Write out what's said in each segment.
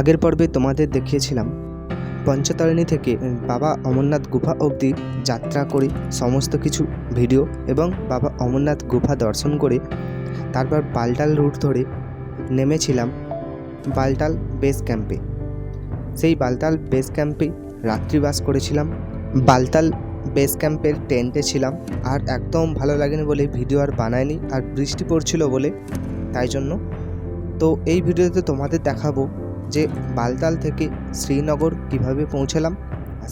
আগের পর্বে তোমাদের দেখিয়েছিলাম। পঞ্চতারিণী থেকে বাবা অমরনাথ গুফা অবধি যাত্রা করে সমস্ত কিছু ভিডিও এবং বাবা অমরনাথ গুফা দর্শন করে তারপর বালটাল রুট ধরে নেমেছিলাম বালটাল বেস ক্যাম্পে। সেই বালতাল বেস ক্যাম্পে রাত্রিবাস করেছিলাম। বালতাল বেস ক্যাম্পের টেন্টে ছিলাম। আর একদম ভালো লাগেনি বলে ভিডিও আর বানায়নি, আর বৃষ্টি পড়ছিল বলে তাই জন্য। তো এই ভিডিওতে তোমাদের দেখাবো যে বালতাল থেকে শ্রীনগর কীভাবে পৌঁছালাম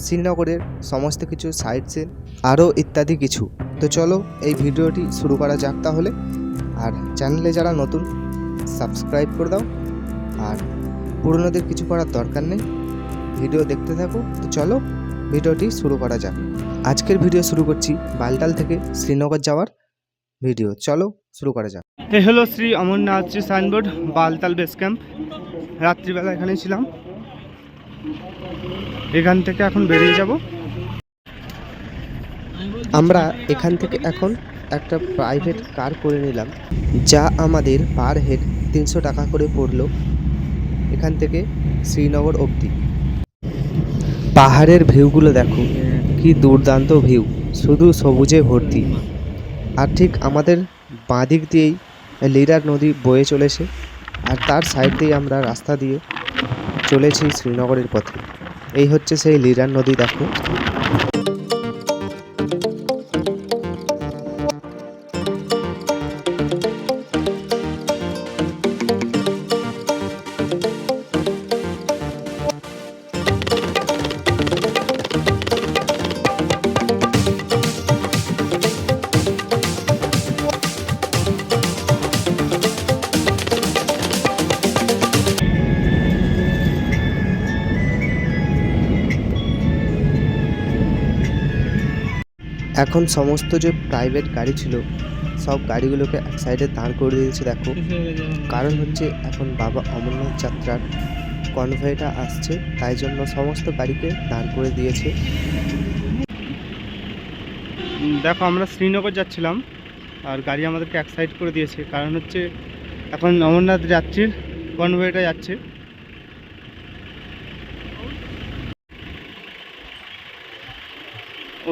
শ্রীনগরের সমস্ত কিছু সাইড সিন আরও ইত্যাদি কিছু। তো চলো এই ভিডিওটি শুরু করা যাক তাহলে। আর চ্যানেলে যারা নতুন সাবস্ক্রাইব করে দাও। আর পুরনোদের কিছু করার দরকার নেই, ভিডিও দেখতে থাকো। তো চলো ভিডিওটি শুরু করা যাক। আজকের ভিডিও শুরু করছি বালতাল থেকে শ্রীনগর যাওয়ার ভিডিও। চলো শুরু করা যাক। এই হলো Shri signboard, Baltal base camp. রাত্রিবেলা এখানে ছিলাম। এখান থেকে এখন বেরিয়ে যাব। আমরা এখান থেকে এখন একটা প্রাইভেট কার করে নিলাম, যা আমাদের পার হেড তিনশো টাকা করে পড়ল এখান থেকে শ্রীনগর অবধি। পাহাড়ের ভিউগুলো দেখো, কি দুর্দান্ত ভিউ, শুধু সবুজে ভর্তি। আর ঠিক আমাদের বাঁ দিক দিয়েই লিরার নদী বয়ে চলেছে। আর তার সাইড দিয়ে আমরা রাস্তা দিয়ে চলেছি শ্রীনগরের পথে। এই হচ্ছে সেই লিরান নদী, দেখো। এখন সমস্ত যে প্রাইভেট গাড়ি ছিল, সব গাড়িগুলোকে এক সাইডে দাঁড় করে দিয়েছে, দেখো। কারণ হচ্ছে এখন বাবা অমরনাথ যাত্রার কনভয়েটা আসছে, তাই জন্য সমস্ত গাড়িকে দাঁড় করে দিয়েছে। দেখো, আমরা শ্রীনগর যাচ্ছিলাম, আর গাড়ি আমাদেরকে এক সাইড করে দিয়েছে। কারণ হচ্ছে এখন অমরনাথ যাত্রীর কনভয়েটা যাচ্ছে।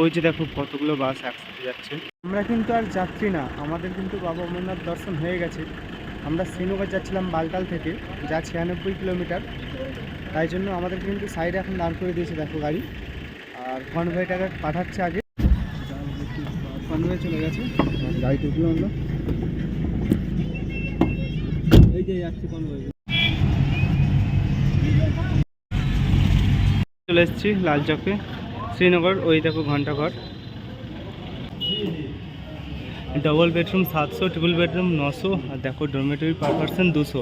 ওই যে দেখো কতগুলো বাস একসাথে যাচ্ছে। আমরা কিন্তু আর যাত্রী না আমাদের কিন্তু বাবা অমরনাথ দর্শন হয়ে গেছে। আমরা শ্রীনগর যাচ্ছিলাম বালতাল থেকে যা ছিয়ানব্বই কিলোমিটার। তাই জন্য আমাদের কিন্তু সাইডে এখন দাঁড় করে দিয়েছে দেখো গাড়ি। আর কনভয়েটাকে পাঠাচ্ছে আগে। কনভয়ে চলে গেছে। গাড়ি টুকলো আমরা এই যে যাচ্ছে কনভয়ে। চলে এসেছি লাল চকে শ্রীনগর, ওই দেখো ঘন্টাঘর ডবল বেডরুম সাতশো ট্রিপল বেডরুম নশো, আর দেখো ডরমেটরি পার পার্সন দুশো।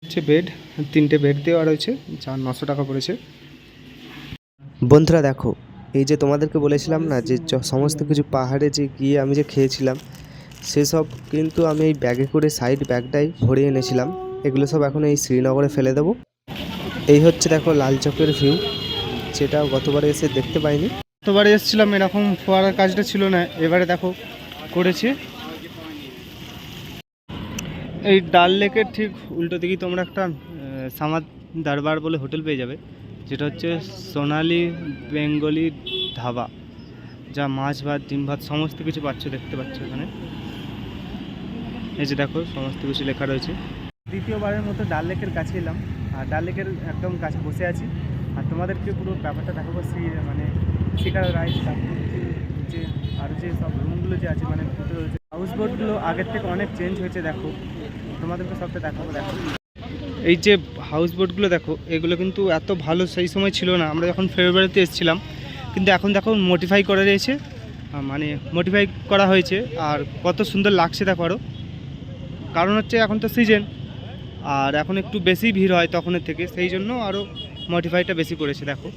হচ্ছে বেড তিনটে বেড দেওয়া রয়েছে, যা নশো টাকা পড়েছে। বন্ধুরা দেখো, এই যে তোমাদেরকে বলেছিলাম না যে সমস্ত কিছু পাহাড়ে যে গিয়ে আমি যে খেয়েছিলাম, সেসব কিন্তু আমি এই ব্যাগে করে সাইড ব্যাগটাই ভরে এনেছিলাম। এগুলো সব এখন এই শ্রীনগরে ফেলে দেবো। এই হচ্ছে দেখো লাল চকের ভিউ যেটা গতবারে এসে দেখতে পাইনি। গতবারে এসেছিলাম এরকম ফোয়ারার কাজটা ছিল না এবারে দেখো করেছে। এই ডাল লেকের ঠিক উল্টো দিকেই তোমরা একটা সামাদ দরবার বলে হোটেল পেয়ে যাবে যেটা হচ্ছে সোনালি বেঙ্গলি ধাবা যা মাছ ভাত ডিম ভাত সমস্ত কিছু পাচ্ছ দেখতে পাচ্ছ এখানে। এই যে দেখো সমস্ত কিছু লেখা রয়েছে। দ্বিতীয়বারের মতো ডাল লেকের কাছে এলাম। ডাল লেকের একদম কাছে বসে আছি। আর তোমাদেরকে পুরো ব্যাপারটা দেখাবো সেই মানে শিকার রাইড যে আরও যে সব রুমগুলো যে আছে মানে ভিতরে রয়েছে হাউস বোটগুলো আগের থেকে অনেক চেঞ্জ হয়েছে, দেখো। তোমাদেরকে সবটা দেখাবো, দেখো। এই যে হাউস বোটগুলো দেখো, এগুলো কিন্তু এত ভালো সেই সময় ছিল না। আমরা যখন ফেব্রুয়ারিতে এসেছিলাম, কিন্তু এখন দেখো মডিফাই করা রয়েছে মানে মডিফাই করা হয়েছে। আর কত সুন্দর লাগছে, দেখো আরও কারণ হচ্ছে এখন তো সিজন আর এখন একটু বেশি ভিড় হয় তখনের থেকে, সেই জন্য আরও মডিফাইটা বেশি করেছে, দেখো।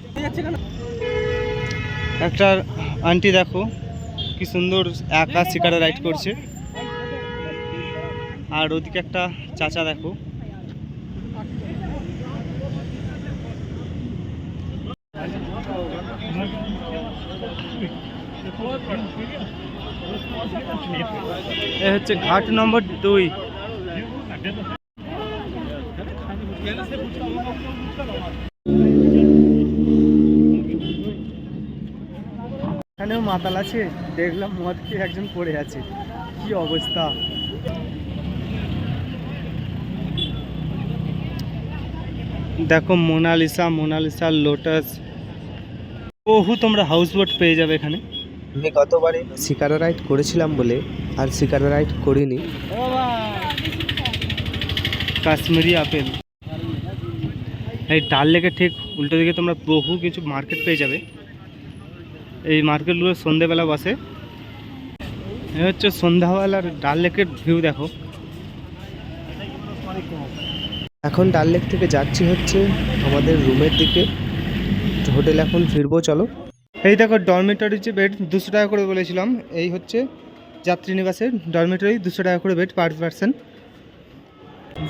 একটা আন্টি দেখো, কি সুন্দর একা শিকারে রাইড করছে। আর ওদিকে একটা চাচা দেখো। এ হচ্ছে ঘাট নম্বর দুই। এখানেও মাতাল আছে দেখলাম মদ খেয়ে একজন পড়ে আছে। কি অবস্থা? দেখো মোনালিসা মোনালিসা লোটাস। বহু তোমরা হাউস বোট পেয়ে যাবে এখানে। আমি গতবারে শিকারা রাইড করেছিলাম বলে আর শিকারা রাইড করিনি। কাশ্মীরি আপেল। এই ডাল লেকের ঠিক উল্টো দিকে তোমরা বহু কিছু মার্কেট পেয়ে যাবে। এই মার্কেটগুলো সন্ধেবেলা বসে। এ হচ্ছে সন্ধ্যাবেলার ডাল লেকের ভিউ দেখো। এখন ডাল লেক থেকে যাচ্ছি হচ্ছে আমাদের রুমের দিকে। হোটেল এখন ফিরবো চলো। এই দেখো ডরমেটরি যে বেড দুশো টাকা করে বলেছিলাম এই হচ্ছে যাত্রী নিবাসের ডরমেটরি দুশো টাকা করে বেড পার পার্সন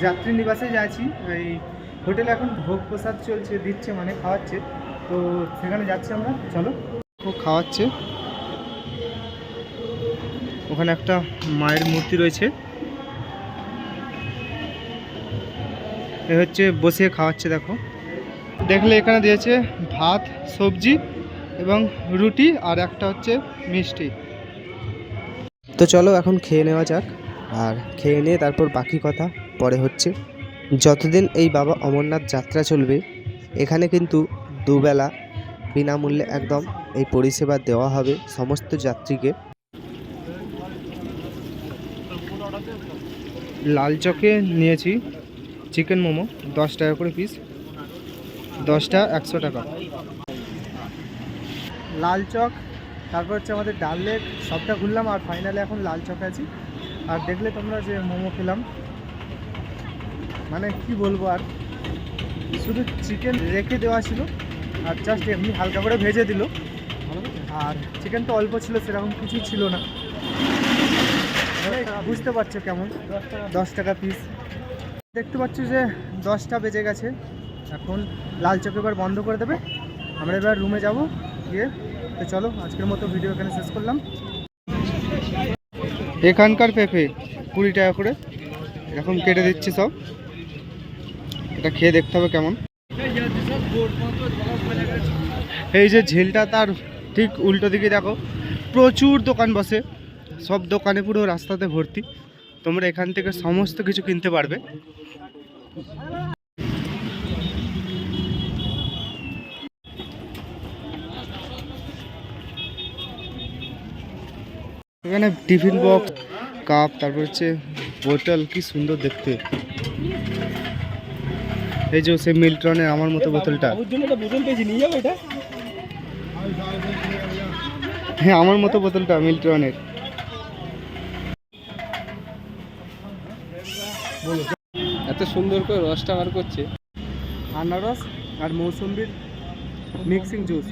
যাত্রী নিবাসে যাচ্ছি এই হোটেলে এখন ভোগ প্রসাদ চলছে, দিচ্ছে মানে খাওয়াচ্ছে। তো সেখানে যাচ্ছি আমরা, চলো। ও খাওয়াচ্ছে। ওখানে একটা মায়ের মূর্তি রয়েছে। এ হচ্ছে বসে খাওয়াচ্ছে, দেখো। দেখলে এখানে দিয়েছে ভাত, সবজি এবং রুটি আর একটা হচ্ছে মিষ্টি। তো চলো এখন খেয়ে নেওয়া যাক। আর খেয়ে নিয়ে তারপর বাকি কথা পরে হচ্ছে। যতদিন এই বাবা অমরনাথ যাত্রা চলবে এখানে কিন্তু দুবেলা বিনামূল্যে একদম এই পরিষেবা দেওয়া হবে সমস্ত যাত্রীকে। লাল চকে নিয়েছি চিকেন মোমো দশ টাকা করে পিস দশটা একশো টাকা। লাল চক তারপর হচ্ছে আমাদের ডাল লেক সবটা ঘুরলাম আর ফাইনালে এখন লাল চক আছি। আর দেখলে তোমরা যে মোমো খেলাম মানে কি বলব আর? শুধু চিকেন রেখে দেওয়া ছিল, আর জাস্ট এমনি হালকা করে ভেজে দিল। আর চিকেন তো অল্প ছিল, সেরকম কিছু ছিল না। বুঝতে পারছ কেমন? দশ টাকা পিস দেখতে পাচ্ছ যে দশটা বেজে গেছে। এখন লাল চক এবার বন্ধ করে দেবে। আমরা এবার রুমে যাব গিয়ে। তো চলো, আজকের মতো ভিডিও এখানে শেষ করলাম। এখানকার পেঁপে কুড়ি টাকা করে। এখন কেটে দিচ্ছি সব। এটা খেয়ে দেখতে হবে কেমন। এই যে ঝিলটা তার ঠিক উল্টো দিকে দেখো, প্রচুর দোকান বসে, সব দোকানে পুরো রাস্তাতে ভর্তি। তোমরা এখান থেকে সমস্ত কিছু কিনতে পারবে। এখানে টিফিন বক্স, কাপ, তারপর হচ্ছে বোতল, কি সুন্দর দেখতে। এই যে সে মিল্টনের আমার মতো বোতলটা। হ্যাঁ আমার মতো বোতলটা মিল্টনের। এত সুন্দর করে রসটা বার করছে। আনারস আর মৌসুম্বির মিক্সিং জুস।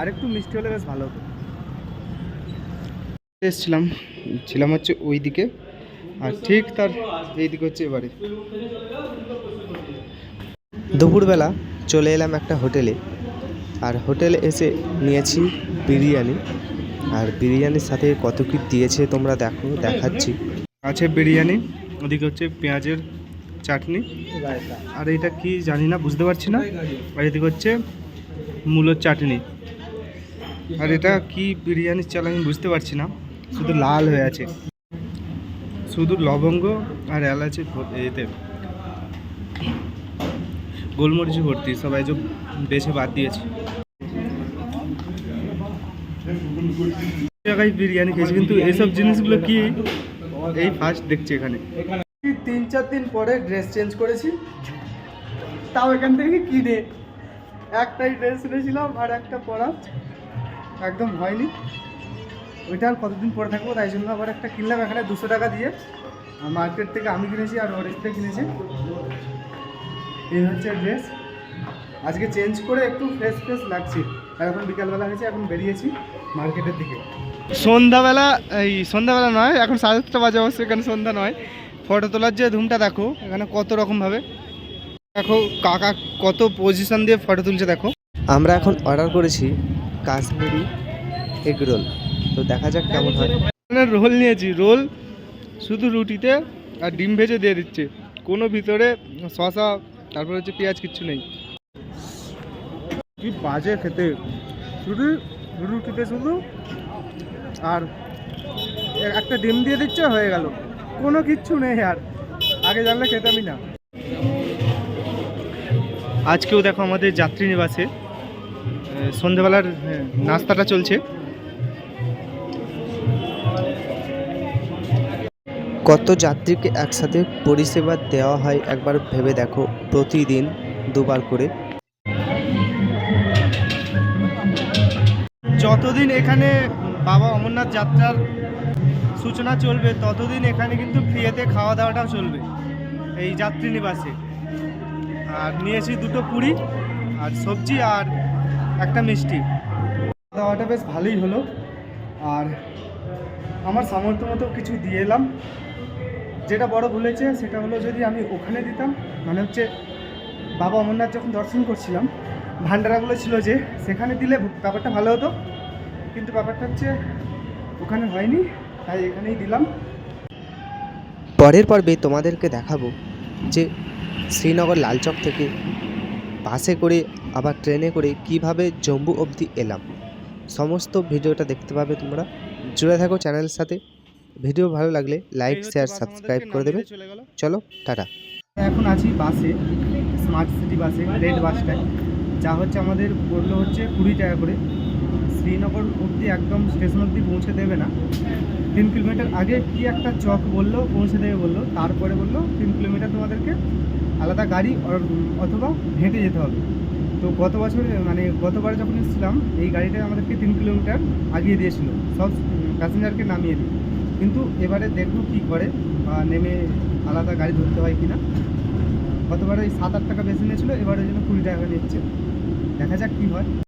আর একটু মিষ্টি হলে বেশ ভালো হতো। এসছিলাম ছিলাম হচ্ছে ওই দিকে আর ঠিক তার এই দিকে হচ্ছে এবারে দুপুরবেলা চলে এলাম একটা হোটেলে আর হোটেলে এসে নিয়েছি বিরিয়ানি। আর বিরিয়ানির সাথে কত কি দিয়েছে তোমরা দেখো দেখাচ্ছি। আছে বিরিয়ানি ওদিকে হচ্ছে পেঁয়াজের চাটনি। আর এটা কি জানি না বুঝতে পারছি না। আর এদিকে হচ্ছে মূলোর চাটনি। আর এটা কি বিরিয়ানির চাল আমি বুঝতে পারছি না শুধু লাল হয়ে আছে। শুধু লবঙ্গ আর এলাচি এতে গোলমরিচ ভর্তি, সবাই যে বেছে বাদ দিয়েছে। জায়গায় বিরিয়ানি খেয়েছি, কিন্তু এইসব জিনিসগুলো কি এই ফার্স্ট দেখছি এখানে। তিন চার দিন পরে ড্রেস চেঞ্জ করেছি। তাও এখান থেকে কিনে একটাই ড্রেস কিনেছিলাম আর একটা পরা। একদম হয়নি। ওইটা আর কতদিন পরে থাকব, তাই জন্য আবার একটা কিনলাম এখানে দুশো টাকা দিয়ে। মার্কেট থেকে আমি কিনেছি আর থেকে কিনেছি। এই হচ্ছে ড্রেস আজকে চেঞ্জ করে একটু ফ্রেশ ফ্রেশ লাগছে। এখন বিকালবেলা হয়েছে এখন বেরিয়েছি মার্কেটের দিকে। সন্ধ্যাবেলা, এই সন্ধ্যাবেলা নয়, এখন সাড়ে সাতটা বাজে অবশ্যই এখানে সন্ধ্যা নয়। ফটো তোলার যে ধুমটা দেখো, এখানে কত রকমভাবে দেখো কাকা কত পজিশন দিয়ে ফটো তুলছে, দেখো। আমরা এখন অর্ডার করেছি কাশ্মীরি এগ রোল তো দেখা যাক কেমন হয়। রোল নিয়েছি রোল শুধু রুটিতে আর ডিম ভেজে দিয়ে দিচ্ছে। কোনো ভিতরে শশা তারপর হচ্ছে পেঁয়াজ কিচ্ছু নেই। কি বাজে খেতে। শুধু রুটিতে শুধু আর একটা ডিম দিয়ে দিচ্ছে হয়ে গেল। কোনো কিচ্ছু নেই আর। আগে জানলে খেতামই না। আজকেও দেখো আমাদের যাত্রী নিবাসে সন্ধেবেলার নাস্তাটা চলছে। কত যাত্রীকে একসাথে পরিষেবা দেওয়া হয়, একবার ভেবে দেখো। প্রতিদিন দুবার করে। যতদিন এখানে বাবা অমরনাথ যাত্রার সূচনা চলবে, ততদিন এখানে কিন্তু ফ্রিতে খাওয়া দাওয়াটাও চলবে এই যাত্রী নিবাসে। আর নিয়েছি দুটো পুরি, আর সবজি, আর একটা মিষ্টি। দাওয়াটা বেশ ভালোই হলো। আর আমার সামর্থ্য মতো কিছু দিয়ে এলাম। যেটা বড় ভুলেছে সেটা হলো যদি আমি ওখানে দিতাম মানে হচ্ছে বাবা অমরনাথ যখন দর্শন করছিলাম, ভান্ডারাগুলো ছিল যে, সেখানে দিলে ব্যাপারটা ভালো হতো। কিন্তু ব্যাপারটা হচ্ছে ওখানে হয়নি, তাই এখানেই দিলাম। পরের পর্বে তোমাদেরকে দেখাবো যে শ্রীনগর লালচক থেকে বাসে করে, আবার ট্রেনে করে কীভাবে জম্মু অবধি এলাম। সমস্ত ভিডিওটা দেখতে পাবে তোমরা। জুড়ে থাকো চ্যানেলের সাথে। ভিডিও ভালো লাগলে লাইক শেয়ার সাবস্ক্রাইব করে দেবে চলে গেল। চলো টাটা। এখন আছি বাসে স্মার্ট সিটি বাসে রেড বাসটায় যা হচ্ছে আমাদের পড়ল হচ্ছে কুড়ি টাকা করে। শ্রীনগর অবধি একদম স্টেশন অবধি পৌঁছে দেবে না। তিন কিলোমিটার আগে কি একটা চক বলল পৌঁছে দেবে বলল। তারপরে বলল তিন কিলোমিটার তোমাদেরকে আলাদা গাড়ি অথবা হেঁটে যেতে হবে। তো গত বছর মানে গতবার যখন এসেছিলাম এই গাড়িটা আমাদেরকে তিন কিলোমিটার আগিয়ে দিয়েছিল। সব প্যাসেঞ্জারকে নামিয়ে দিই কিন্তু এবারে দেখব কী করে বা নেমে আলাদা গাড়ি ধরতে হয় কি না গতবার ওই সাত আট টাকা বেশি নিয়েছিল ওই জন্য কুড়ি টাকা নিচ্ছে। দেখা যাক কী হয়।